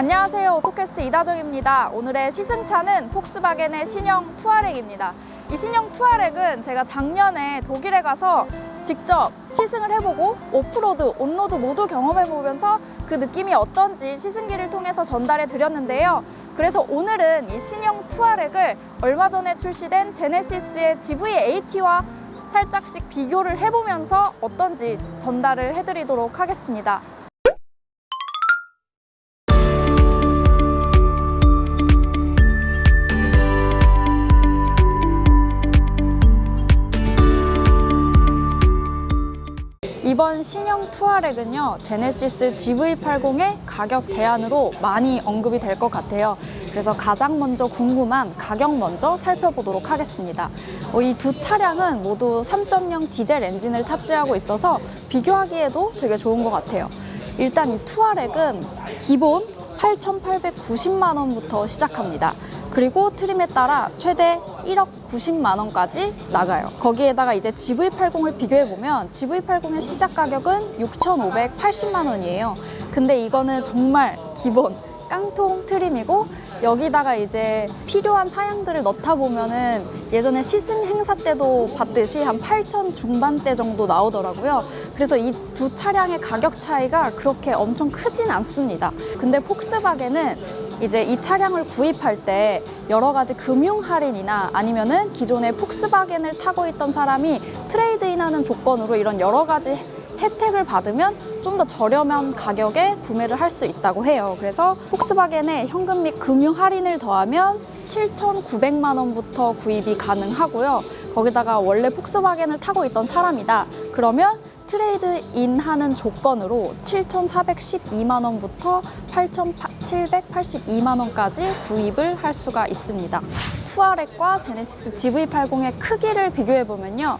안녕하세요. 오토캐스트 이다정입니다. 오늘의 시승차는 폭스바겐의 신형 투아렉입니다. 이 신형 투아렉은 제가 작년에 독일에 가서 직접 시승을 해보고 오프로드, 온로드 모두 경험해보면서 그 느낌이 어떤지 시승기를 통해서 전달해 드렸는데요. 그래서 오늘은 이 신형 투아렉을 얼마 전에 출시된 제네시스의 GV80와 살짝씩 비교를 해보면서 어떤지 전달을 해드리도록 하겠습니다. 투아렉은요 제네시스 GV80의 가격 대안으로 많이 언급이 될 것 같아요. 그래서 가장 먼저 궁금한 가격 먼저 살펴보도록 하겠습니다. 어, 이두 차량은 모두 3.0 디젤 엔진을 탑재하고 있어서 비교하기에도 되게 좋은 것 같아요. 일단 이 투아렉은 기본 8,890만 원부터 시작합니다. 그리고 트림에 따라 최대 1억 90만 원까지 나가요. 거기에다가 이제 GV80을 비교해 보면 GV80의 시작 가격은 6,580만 원이에요. 근데 이거는 정말 기본 깡통 트림이고 여기다가 이제 필요한 사양들을 넣다 보면은 예전에 시승 행사 때도 봤듯이 한 8천 중반대 정도 나오더라고요. 그래서 이 두 차량의 가격 차이가 그렇게 엄청 크진 않습니다. 근데 폭스바겐은 이제 이 차량을 구입할 때 여러 가지 금융 할인이나 아니면은 기존에 폭스바겐을 타고 있던 사람이 트레이드인하는 조건으로 이런 여러 가지 혜택을 받으면 좀 더 저렴한 가격에 구매를 할 수 있다고 해요. 그래서 폭스바겐에 현금 및 금융 할인을 더하면 7,900만 원부터 구입이 가능하고요. 거기다가 원래 폭스바겐을 타고 있던 사람이다. 그러면 트레이드인 하는 조건으로 7,412만 원부터 8,782만 원까지 구입을 할 수가 있습니다. 투아렉과 제네시스 GV80의 크기를 비교해 보면요.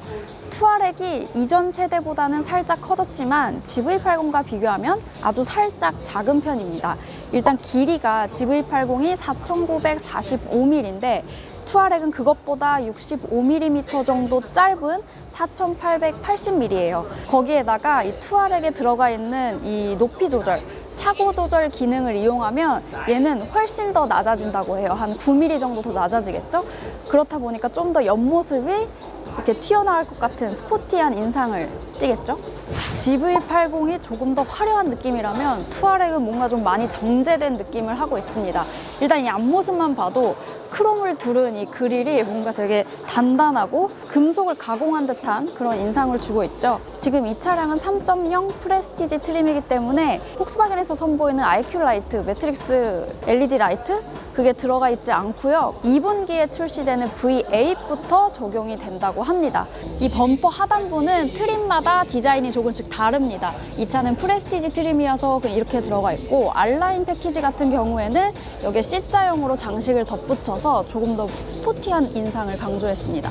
투아렉이 이전 세대보다는 살짝 커졌지만 GV80과 비교하면 아주 살짝 작은 편입니다. 일단 길이가 GV80이 4,945mm인데 투아렉은 그것보다 65mm 정도 짧은 4,880mm예요. 거기에다가 이 투아렉에 들어가 있는 이 높이 조절, 차고 조절 기능을 이용하면 얘는 훨씬 더 낮아진다고 해요. 한 9mm 정도 더 낮아지겠죠? 그렇다 보니까 좀 더 옆모습이 이렇게 튀어나올 것 같은 스포티한 인상을 띠겠죠? GV80이 조금 더 화려한 느낌이라면 투아렉은 뭔가 좀 많이 정제된 느낌을 하고 있습니다. 일단 이 앞모습만 봐도 크롬을 두른 이 그릴이 뭔가 되게 단단하고 금속을 가공한 듯한 그런 인상을 주고 있죠. 지금 이 차량은 3.0 프레스티지 트림이기 때문에 폭스바겐에서 선보이는 IQ 라이트, 매트릭스 LED 라이트 그게 들어가 있지 않고요. 2분기에 출시되는 V8부터 적용이 된다고 합니다. 이 범퍼 하단부는 트림마다 디자인이 조금씩 다릅니다. 이 차는 프레스티지 트림이어서 이렇게 들어가 있고 R라인 패키지 같은 경우에는 여기에 C자형으로 장식을 덧붙여서 조금 더 스포티한 인상을 강조했습니다.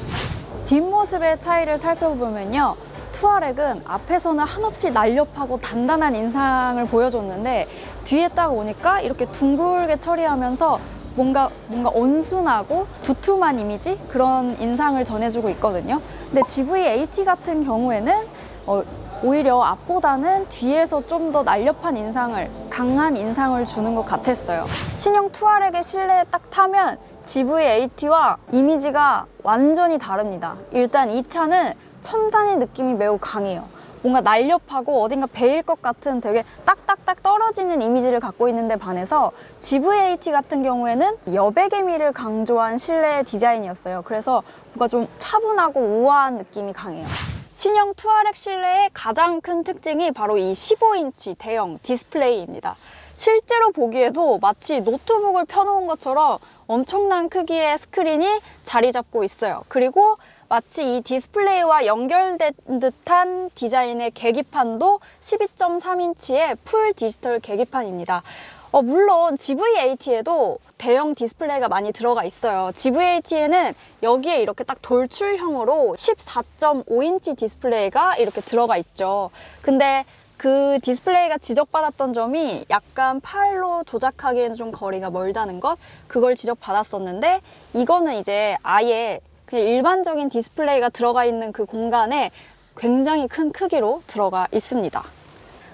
뒷모습의 차이를 살펴보면요. 투아렉은 앞에서는 한없이 날렵하고 단단한 인상을 보여줬는데 뒤에 딱 오니까 이렇게 둥글게 처리하면서 뭔가 뭔가 온순하고 두툼한 이미지 그런 인상을 전해주고 있거든요. 근데 GV80 같은 경우에는 어, 오히려 앞보다는 뒤에서 좀 더 날렵한 인상을 강한 인상을 주는 것 같았어요. 신형 투아렉의 실내에 딱 타면 GV80와 이미지가 완전히 다릅니다. 일단 이 차는 첨단의 느낌이 매우 강해요. 뭔가 날렵하고 어딘가 베일 것 같은 되게 딱딱딱 떨어지는 이미지를 갖고 있는데 반해서 GV80 같은 경우에는 여백의 미를 강조한 실내 디자인이었어요. 그래서 뭔가 좀 차분하고 우아한 느낌이 강해요. 신형 투아렉 실내의 가장 큰 특징이 바로 이 15인치 대형 디스플레이입니다. 실제로 보기에도 마치 노트북을 펴놓은 것처럼 엄청난 크기의 스크린이 자리 잡고 있어요. 그리고 마치 이 디스플레이와 연결된 듯한 디자인의 계기판도 12.3인치의 풀 디지털 계기판입니다. 어, 물론 GV80에도 대형 디스플레이가 많이 들어가 있어요. GV80에는 여기에 이렇게 딱 돌출형으로 14.5인치 디스플레이가 이렇게 들어가 있죠. 근데 그 디스플레이가 지적받았던 점이 약간 팔로 조작하기에는 좀 거리가 멀다는 것 그걸 지적받았었는데 이거는 이제 아예 그냥 일반적인 디스플레이가 들어가 있는 그 공간에 굉장히 큰 크기로 들어가 있습니다.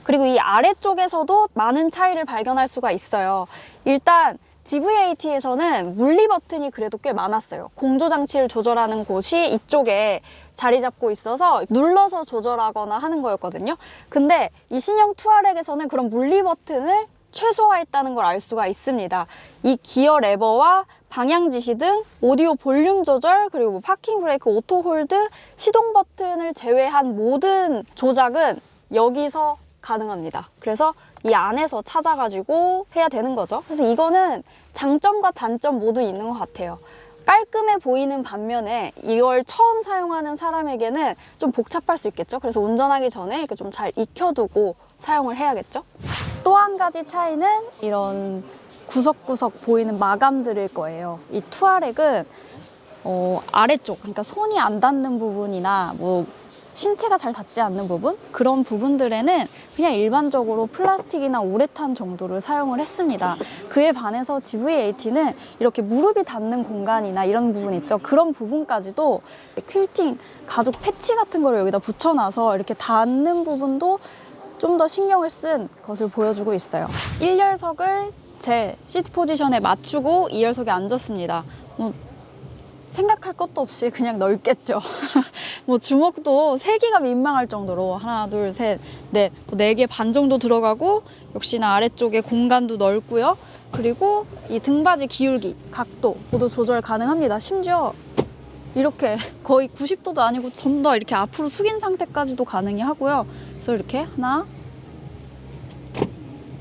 그리고 이 아래쪽에서도 많은 차이를 발견할 수가 있어요. 일단 GV80에서는 물리 버튼이 그래도 꽤 많았어요. 공조 장치를 조절하는 곳이 이쪽에 자리 잡고 있어서 눌러서 조절하거나 하는 거였거든요. 근데 이 신형 투아렉에서는 그런 물리 버튼을 최소화했다는 걸 알 수가 있습니다. 이 기어 레버와 방향 지시 등 오디오 볼륨 조절 그리고 뭐 파킹 브레이크 오토 홀드 시동 버튼을 제외한 모든 조작은 여기서 가능합니다. 그래서 이 안에서 찾아가지고 해야 되는 거죠. 그래서 이거는 장점과 단점 모두 있는 것 같아요. 깔끔해 보이는 반면에 이걸 처음 사용하는 사람에게는 좀 복잡할 수 있겠죠. 그래서 운전하기 전에 이렇게 좀 잘 익혀두고 사용을 해야겠죠. 또 한 가지 차이는 이런 구석구석 보이는 마감들일 거예요. 이 투아렉은 어, 아래쪽, 그러니까 손이 안 닿는 부분이나 뭐 신체가 잘 닿지 않는 부분 그런 부분들에는 그냥 일반적으로 플라스틱이나 우레탄 정도를 사용을 했습니다. 그에 반해서 GV80는 이렇게 무릎이 닿는 공간이나 이런 부분 있죠. 그런 부분까지도 퀼팅 가죽 패치 같은 거를 여기다 붙여놔서 이렇게 닿는 부분도 좀 더 신경을 쓴 것을 보여주고 있어요. 1열석을 제 시트 포지션에 맞추고 2열석에 앉았습니다. 뭐 생각할 것도 없이 그냥 넓겠죠. 뭐 주먹도 세 개가 민망할 정도로 하나, 둘, 셋, 넷, 네 개 반 정도 들어가고 역시나 아래쪽에 공간도 넓고요. 그리고 이 등받이 기울기, 각도 모두 조절 가능합니다. 심지어 이렇게 거의 90도도 아니고 좀 더 이렇게 앞으로 숙인 상태까지도 가능히 하고요. 그래서 이렇게 하나,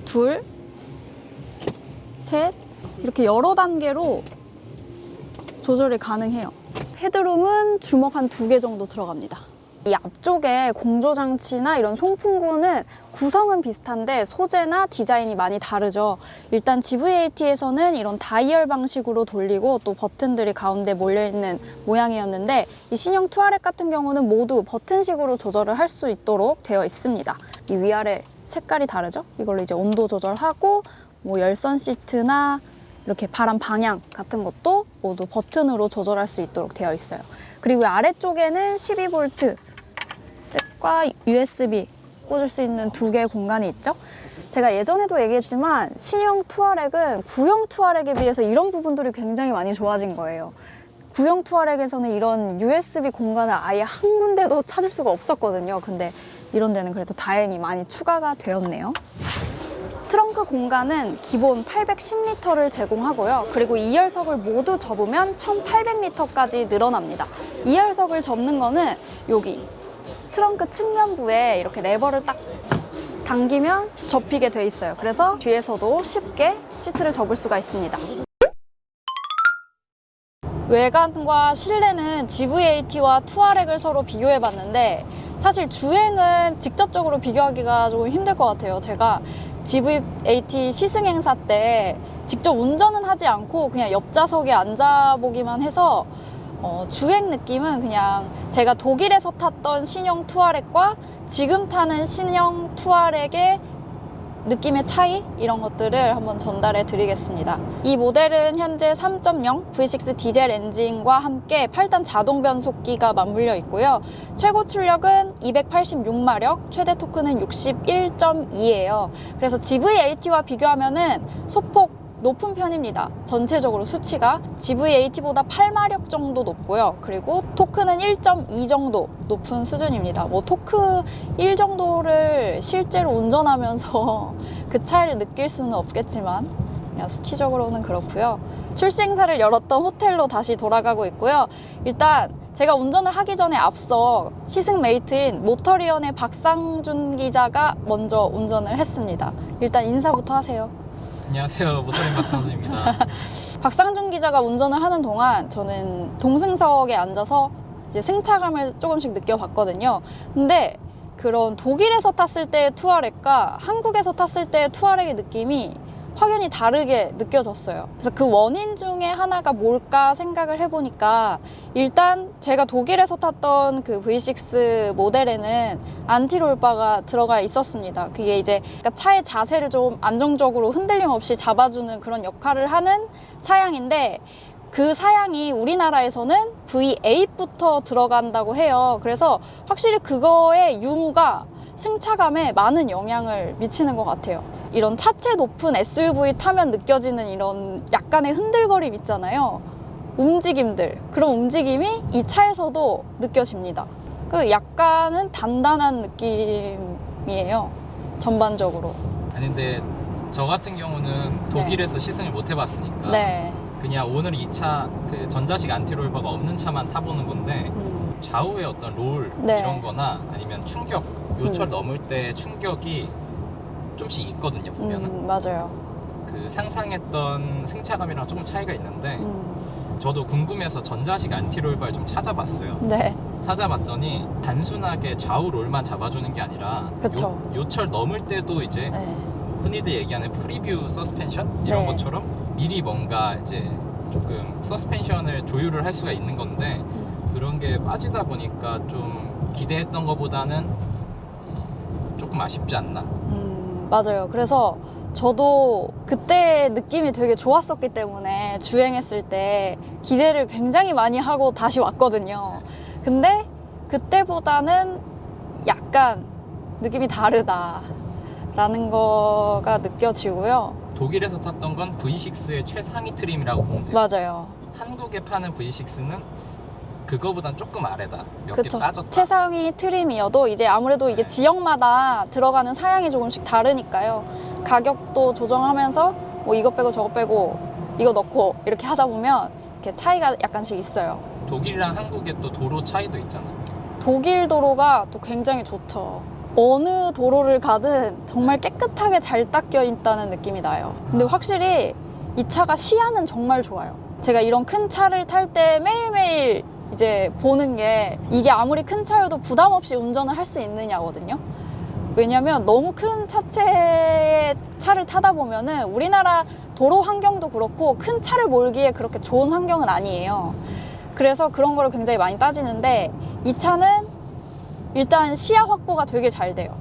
둘, 셋 이렇게 여러 단계로 조절이 가능해요. 헤드룸은 주먹 한 두 개 정도 들어갑니다. 이 앞쪽에 공조 장치나 이런 송풍구는 구성은 비슷한데 소재나 디자인이 많이 다르죠. 일단 GV80에서는 이런 다이얼 방식으로 돌리고 또 버튼들이 가운데 몰려있는 모양이었는데 이 신형 투아렉 같은 경우는 모두 버튼식으로 조절을 할 수 있도록 되어 있습니다. 이 위아래 색깔이 다르죠? 이걸로 이제 온도 조절하고 뭐 열선 시트나 이렇게 바람 방향 같은 것도 모두 버튼으로 조절할 수 있도록 되어 있어요. 그리고 아래쪽에는 12V 잭과 USB 꽂을 수 있는 두 개의 공간이 있죠. 제가 예전에도 얘기했지만 신형 투아렉은 구형 투아렉에 비해서 이런 부분들이 굉장히 많이 좋아진 거예요. 구형 투아렉에서는 이런 USB 공간을 아예 한 군데도 찾을 수가 없었거든요. 근데 이런 데는 그래도 다행히 많이 추가가 되었네요. 트렁크 공간은 기본 810리터를 제공하고요. 그리고 2열석을 모두 접으면 1800리터까지 늘어납니다. 2열석을 접는 거는 여기 트렁크 측면부에 이렇게 레버를 딱 당기면 접히게 돼 있어요. 그래서 뒤에서도 쉽게 시트를 접을 수가 있습니다. 외관과 실내는 GV80와 투아렉을 서로 비교해 봤는데 사실 주행은 직접적으로 비교하기가 조금 힘들 것 같아요. 제가 GV80 시승 행사 때 직접 운전은 하지 않고 그냥 옆좌석에 앉아보기만 해서 어, 주행 느낌은 그냥 제가 독일에서 탔던 신형 투아렉과 지금 타는 신형 투아렉의 느낌의 차이 이런 것들을 한번 전달해 드리겠습니다. 이 모델은 현재 3.0 V6 디젤 엔진과 함께 8단 자동 변속기가 맞물려 있고요. 최고 출력은 286마력, 최대 토크는 61.2예요. 그래서 GV80와 비교하면은 소폭 높은 편입니다. 전체적으로 수치가 GV80보다 8마력 정도 높고요. 그리고 토크는 1.2 정도 높은 수준입니다. 뭐 토크 1 정도를 실제로 운전하면서 그 차이를 느낄 수는 없겠지만 그냥 수치적으로는 그렇고요. 출시 행사를 열었던 호텔로 다시 돌아가고 있고요. 일단 제가 운전을 하기 전에 앞서 시승 메이트인 모터리언의 박상준 기자가 먼저 운전을 했습니다. 일단 인사부터 하세요. 안녕하세요. 모터링 박상수입니다. 박상준 기자가 운전을 하는 동안 저는 동승석에 앉아서 이제 승차감을 조금씩 느껴봤거든요. 근데 그런 독일에서 탔을 때의 투아렉과 한국에서 탔을 때의 투아렉의 느낌이 확연히 다르게 느껴졌어요. 그래서 그 원인 중에 하나가 뭘까 생각을 해보니까 일단 제가 독일에서 탔던 그 V6 모델에는 안티롤바가 들어가 있었습니다. 그게 이제 그러니까 차의 자세를 좀 안정적으로 흔들림 없이 잡아주는 그런 역할을 하는 사양인데 그 사양이 우리나라에서는 V8부터 들어간다고 해요. 그래서 확실히 그거의 유무가 승차감에 많은 영향을 미치는 것 같아요. 이런 차체 높은 SUV 타면 느껴지는 이런 약간의 흔들거림 있잖아요. 움직임들. 그런 움직임이 이 차에서도 느껴집니다. 그 약간은 단단한 느낌이에요. 전반적으로. 아니 근데 저 같은 경우는 독일에서 시승을 못 해봤으니까 네. 그냥 오늘 이 차 그 전자식 안티롤버가 없는 차만 타보는 건데 음, 좌우의 어떤 롤 네. 이런 거나 아니면 충격 요철 음. 넘을 때 충격이 좀씩 있거든요 보면은 음, 맞아요. 그 상상했던 승차감이랑 조금 차이가 있는데 음, 저도 궁금해서 전자식 안티롤바를 좀 찾아봤어요 네. 찾아봤더니 단순하게 좌우 롤만 잡아주는 게 아니라 그쵸. 요, 요철 넘을 때도 이제 네. 흔히들 얘기하는 프리뷰 서스펜션 이런 네. 것처럼 미리 뭔가 이제 조금 서스펜션을 조율을 할 수가 있는 건데 음. 그런 게 빠지다 보니까 좀 기대했던 것보다는 어, 조금 아쉽지 않나 음, 맞아요. 그래서 저도 그때 느낌이 되게 좋았었기 때문에 주행했을 때 기대를 굉장히 많이 하고 다시 왔거든요. 근데 그때보다는 약간 느낌이 다르다라는 거가 느껴지고요. 독일에서 탔던 건 V6의 최상위 트림이라고 보면 돼요 맞아요. 한국에 파는 V6는 그거보단 조금 아래다 몇 개 그쵸. 빠졌다 최상위 트림이어도 이제 아무래도 이게 네. 지역마다 들어가는 사양이 조금씩 다르니까요. 가격도 조정하면서 뭐 이거 빼고 저거 빼고 이거 넣고 이렇게 하다 보면 이렇게 차이가 약간씩 있어요. 독일이랑 한국의 또 도로 차이도 있잖아 독일 도로가 또 굉장히 좋죠. 어느 도로를 가든 정말 깨끗하게 잘 닦여 있다는 느낌이 나요. 근데 아. 확실히 이 차가 시야는 정말 좋아요. 제가 이런 큰 차를 탈 때 매일매일 이제 보는 게 이게 아무리 큰 차여도 부담 없이 운전을 할 수 있느냐거든요. 왜냐면 너무 큰 차체의 차를 타다 보면은 우리나라 도로 환경도 그렇고 큰 차를 몰기에 그렇게 좋은 환경은 아니에요. 그래서 그런 거를 굉장히 많이 따지는데 이 차는 일단 시야 확보가 되게 잘 돼요.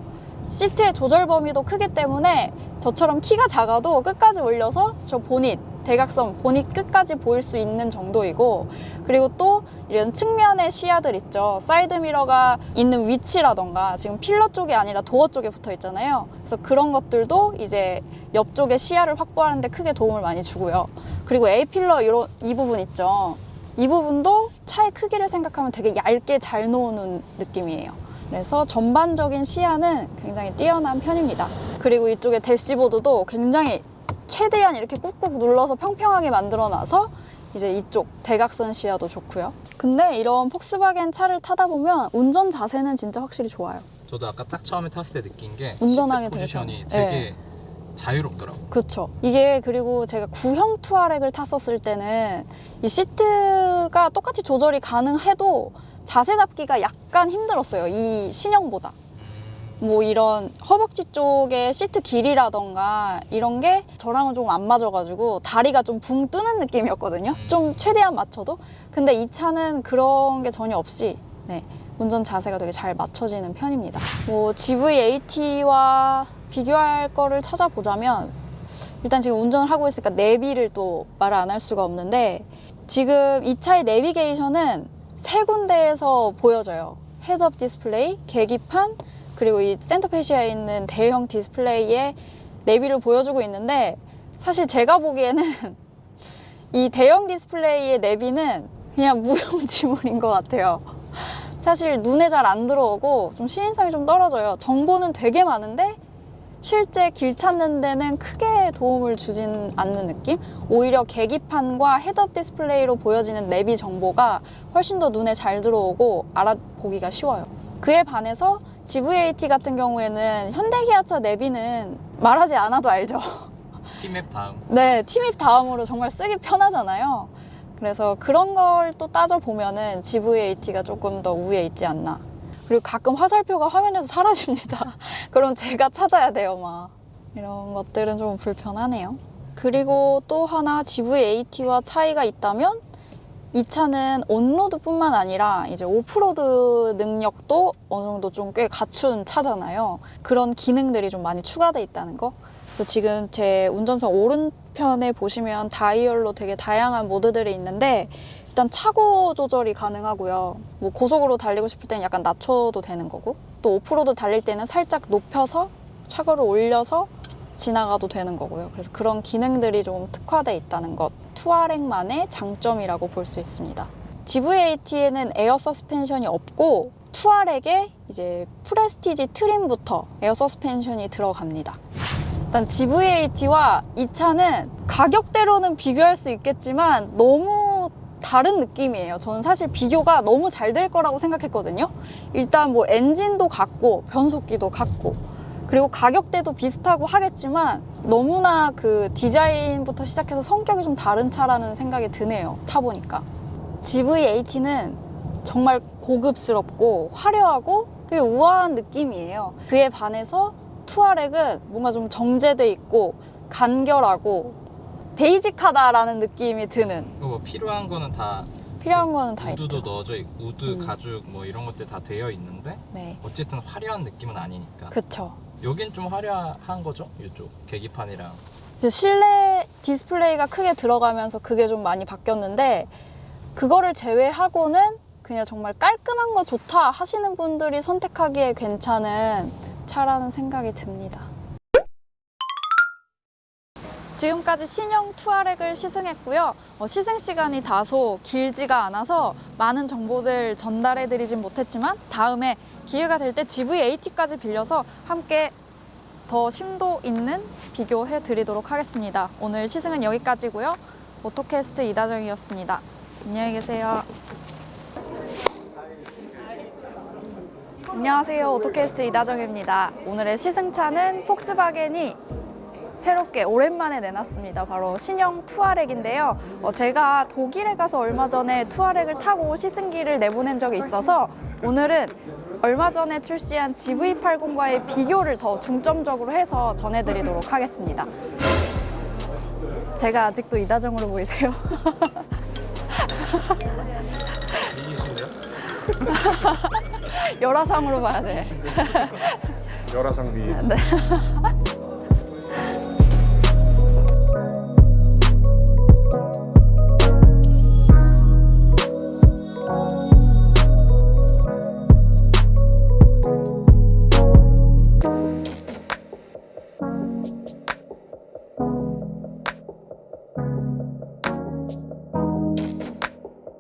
시트의 조절 범위도 크기 때문에 저처럼 키가 작아도 끝까지 올려서 저 보닛, 대각선 보닛 끝까지 보일 수 있는 정도이고 그리고 또 이런 측면의 시야들 있죠. 사이드 미러가 있는 위치라던가 지금 필러 쪽이 아니라 도어 쪽에 붙어 있잖아요. 그래서 그런 것들도 이제 옆쪽의 시야를 확보하는 데 크게 도움을 많이 주고요. 그리고 A 필러 이런 이 부분 있죠. 이 부분도 차의 크기를 생각하면 되게 얇게 잘 놓는 느낌이에요. 그래서 전반적인 시야는 굉장히 뛰어난 편입니다. 그리고 이쪽에 대시보드도 굉장히 최대한 이렇게 꾹꾹 눌러서 평평하게 만들어 놔서 이제 이쪽 대각선 시야도 좋고요. 근데 이런 폭스바겐 차를 타다 보면 운전 자세는 진짜 확실히 좋아요. 저도 아까 딱 처음에 탔을 때 느낀 게 운전하기 시트 되게 포지션이 편해. 되게 자유롭더라고 그렇죠. 이게 그리고 제가 구형 투아렉을 탔었을 때는 이 시트가 똑같이 조절이 가능해도 자세 잡기가 약간 힘들었어요. 이 신형보다. 음, 뭐 이런 허벅지 쪽의 시트 길이라던가 이런 게 저랑은 좀 안 맞아가지고 다리가 좀 붕 뜨는 느낌이었거든요. 좀 최대한 맞춰도. 근데 이 차는 그런 게 전혀 없이 네, 운전 자세가 되게 잘 맞춰지는 편입니다. 뭐 GV80와 비교할 거를 찾아보자면 일단 지금 운전을 하고 있으니까 내비를 또 말을 안 할 수가 없는데 지금 이 차의 내비게이션은 세 군데에서 보여져요. 헤드업 디스플레이, 계기판, 그리고 이 센터페시아에 있는 대형 디스플레이에 내비를 보여주고 있는데 사실 제가 보기에는 이 대형 디스플레이의 내비는 그냥 무용지물인 것 같아요. 사실 눈에 잘 안 들어오고 좀 시인성이 좀 떨어져요. 정보는 되게 많은데 실제 길 찾는 데는 크게 도움을 주진 않는 느낌? 오히려 계기판과 헤드업 디스플레이로 보여지는 내비 정보가 훨씬 더 눈에 잘 들어오고 알아보기가 쉬워요. 그에 반해서 GV80 같은 경우에는 현대기아차 내비는 말하지 않아도 알죠. 티맵 다음 네, 팀입 다음으로 정말 쓰기 편하잖아요. 그래서 그런 걸 또 따져보면은 GV80가 조금 더 우위에 있지 않나. 그리고 가끔 화살표가 화면에서 사라집니다. 그럼 제가 찾아야 돼요, 막. 이런 것들은 좀 불편하네요. 그리고 또 하나 GV80와 차이가 있다면 이 차는 온로드뿐만 아니라 이제 오프로드 능력도 어느 정도 좀 꽤 갖춘 차잖아요. 그런 기능들이 좀 많이 추가돼 있다는 거. 그래서 지금 제 운전석 오른편에 보시면 다이얼로 되게 다양한 모드들이 있는데 일단 차고 조절이 가능하고요. 뭐 고속으로 달리고 싶을 때는 약간 낮춰도 되는 거고 또 오프로드 달릴 때는 살짝 높여서 차고를 올려서 지나가도 되는 거고요. 그래서 그런 기능들이 좀 특화돼 있다는 것 투아렉만의 장점이라고 볼 수 있습니다. GV80에는 에어 서스펜션이 없고 투아렉에 이제 프레스티지 트림부터 에어 서스펜션이 들어갑니다. 일단 GV80와 이 차는 가격대로는 비교할 수 있겠지만 너무 다른 느낌이에요. 저는 사실 비교가 너무 잘 될 거라고 생각했거든요. 일단 뭐 엔진도 같고 변속기도 같고 그리고 가격대도 비슷하고 하겠지만 너무나 그 디자인부터 시작해서 성격이 좀 다른 차라는 생각이 드네요. 타보니까. GV80는 정말 고급스럽고 화려하고 되게 우아한 느낌이에요. 그에 반해서 투아렉은 뭔가 좀 정제돼 있고 간결하고 베이직하다라는 느낌이 드는 뭐 필요한 거는 다 필요한 거는 다 우드도 있죠. 넣어져 있고 우드, 음. 가죽 뭐 이런 것들 다 되어 있는데 네, 어쨌든 화려한 느낌은 아니니까. 그쵸. 여긴 좀 화려한 거죠? 이쪽 계기판이랑. 그 실내 디스플레이가 크게 들어가면서 그게 좀 많이 바뀌었는데 그거를 제외하고는 그냥 정말 깔끔한 거 좋다 하시는 분들이 선택하기에 괜찮은 차라는 생각이 듭니다. 지금까지 신형 투아렉을 시승했고요. 어, 시승 시간이 다소 길지가 않아서 많은 정보들 전달해드리진 못했지만 다음에 기회가 될 때 GV80까지 빌려서 함께 더 심도 있는 비교해 드리도록 하겠습니다. 오늘 시승은 여기까지고요. 오토캐스트 이다정이었습니다. 안녕히 계세요. 안녕하세요. 오토캐스트 이다정입니다. 오늘의 시승차는 폭스바겐이 새롭게 오랜만에 내놨습니다. 바로 신형 투아렉인데요. 어, 제가 독일에 가서 얼마 전에 투아렉을 타고 시승기를 내보낸 적이 있어서 오늘은 얼마 전에 출시한 GV80과의 비교를 더 중점적으로 해서 전해드리도록 하겠습니다. 제가 아직도 이다정으로 보이세요? 열화상으로 봐야 돼. 열화상 비